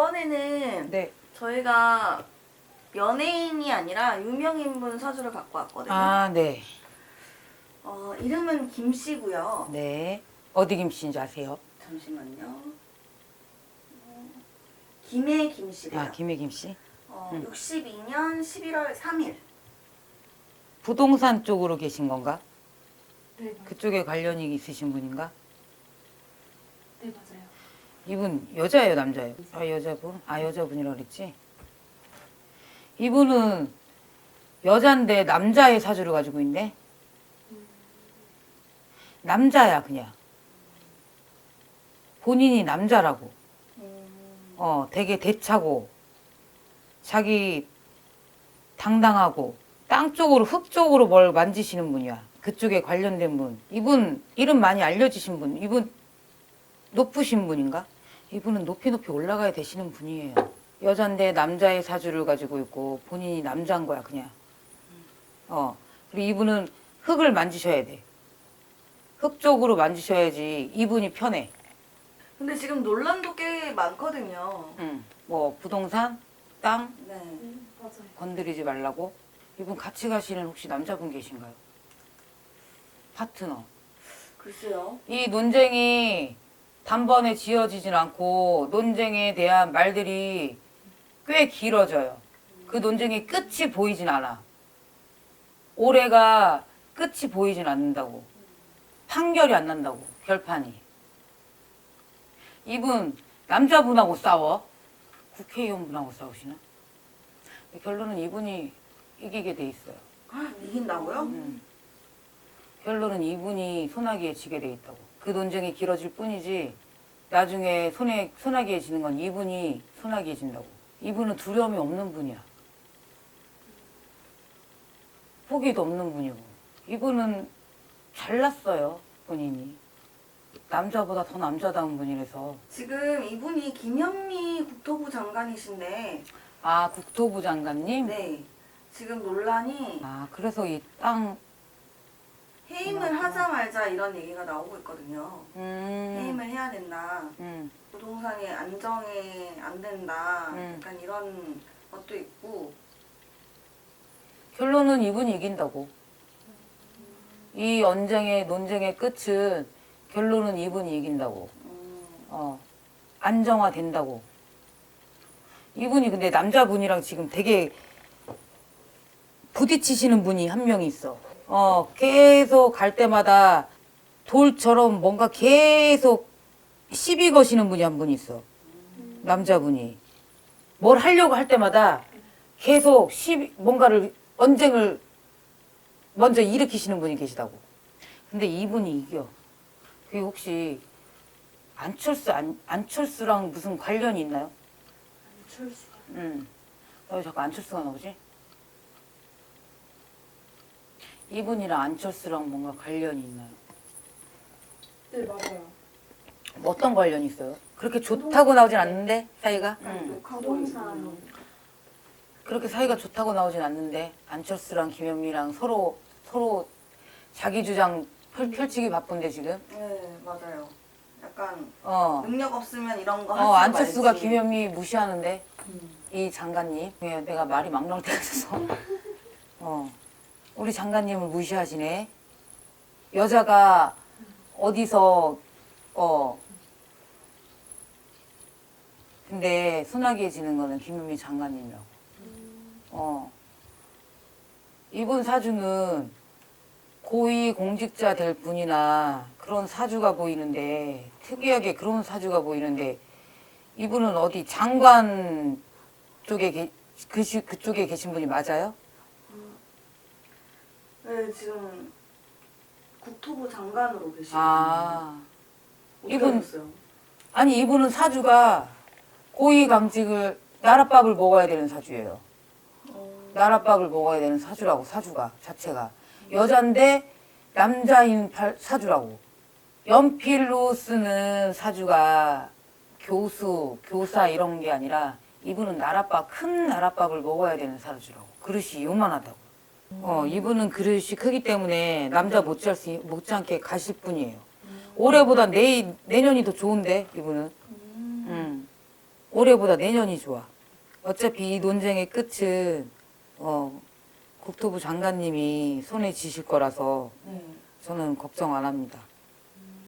이번에는 네. 저희가 연예인이 아니라 유명인분 사주를 갖고 왔거든요. 아, 네. 어, 이름은 김씨고요. 네. 어디 김씨인지 아세요? 잠시만요. 어, 김해 김씨래요. 아, 김혜 김씨. 어, 음. 62년 11월 3일. 부동산 쪽으로 계신 건가? 네, 맞- 그쪽에 관련이 있으신 분인가? 이분 여자예요, 남자예요? 아, 여자분? 아, 여자분이라 그랬지? 이분은 여잔데 남자의 사주를 가지고 있네? 남자야, 그냥. 본인이 남자라고. 음, 어, 되게 대차고, 자기 당당하고, 땅 쪽으로, 흙 쪽으로 뭘 만지시는 분이야. 그쪽에 관련된 분. 이분, 이름 많이 알려지신 분. 이분, 높으신 분인가? 이분은 높이 높이 올라가야 되시는 분이에요. 여잔데 남자의 사주를 가지고 있고, 본인이 남자인 거야, 그냥. 어. 그리고 이분은 흙을 만지셔야 돼. 흙 쪽으로 만지셔야지 이분이 편해. 근데 지금 논란도 꽤 많거든요. 응. 뭐, 부동산, 땅, 네. 음, 맞아요. 건드리지 말라고? 이분 같이 가시는 혹시 남자분 계신가요? 파트너. 글쎄요. 이 논쟁이 단번에 지어지진 않고 논쟁에 대한 말들이 꽤 길어져요. 그 논쟁의 끝이 보이진 않아. 올해가 끝이 보이진 않는다고. 판결이 안 난다고. 결판이. 이분 남자분하고 싸워. 국회의원분하고 싸우시나? 결론은 이분이 이기게 돼 있어요. 이긴다고요? 음. 결론은 이분이 소나기에 지게 돼 있다고. 그 논쟁이 길어질 뿐이지 나중에 손에 소나기에 지는 건 이분이 소나기에 진다고. 이분은 두려움이 없는 분이야. 포기도 없는 분이고. 이분은 잘났어요 본인이. 남자보다 더 남자다운 분이라서. 지금 이분이 김현미 국토부 장관이신데, 아 국토부 장관님. 네. 지금 논란이 아 그래서 이 땅. 해임을 하자 말자 이런 얘기가 나오고 있거든요. 음. 해임을 해야 된다. 음. 부동산이 안정이 안 된다. 음. 약간 이런 것도 있고. 결론은 이분이 이긴다고. 이 언쟁의 논쟁의 끝은 결론은 이분이 이긴다고. 음, 어, 안정화 된다고. 이분이 근데 남자분이랑 지금 되게 부딪히시는 분이 한 명이 있어. 어, 계속 갈 때마다 돌처럼 뭔가 계속 시비 거시는 분이 한 분 있어. 남자분이. 뭘 하려고 할 때마다 계속 시비, 뭔가를, 언쟁을 먼저 일으키시는 분이 계시다고. 근데 이분이 이겨. 그게 혹시 안철수, 안, 안철수랑 무슨 관련이 있나요? 안철수. 응. 왜 자꾸 안철수가 나오지? 이분이랑 안철수랑 뭔가 관련이 있나요? 네 맞아요. 뭐 어떤 관련이 있어요? 그렇게 좋다고 나오진 않는데 사이가? 욕하고 부동산. 있고. 그렇게 사이가 좋다고 나오진 않는데 안철수랑 김현미랑 서로 서로 자기 주장 펼, 펼치기 바쁜데 지금? 네, 맞아요. 약간 어. 능력 없으면 이런 거 하지 어 안철수가 말지. 김현미 무시하는데 음. 이 장관님 예, 내가 말이 있어서 어 우리 장관님을 무시하시네. 여자가 어디서 어. 근데 소나기에 지는 거는 김현미 장관님이라고. 어. 이분 사주는 고위 공직자 될 분이나 그런 사주가 보이는데 특이하게 그런 사주가 보이는데 이분은 어디 장관 쪽에 계, 그, 시- 그쪽에 계신 분이 맞아요? 네, 지금 국토부 장관으로 계시고. 아 이분-? 아니 이분은 사주가 고위 강직을 나랏밥을 먹어야 되는 사주예요. 어, 나랏밥을 먹어야 되는 사주라고 사주가 자체가 여잔데 남자인 팔- 사주라고 연필로 쓰는 사주가 교수 교사 이런 게 아니라 이분은 나랏밥 큰 나랏밥을 먹어야 되는 사주라고 그릇이 요만하다고 어, 이분은 그릇이 크기 때문에 남자 못지않게, 못지않게 가실 분이에요. 올해보다 내, 내년이 더 좋은데, 이분은. 음. 올해보다 내년이 좋아. 어차피 이 논쟁의 끝은, 어, 국토부 장관님이 손에 지실 거라서 네. 저는 걱정 안 합니다.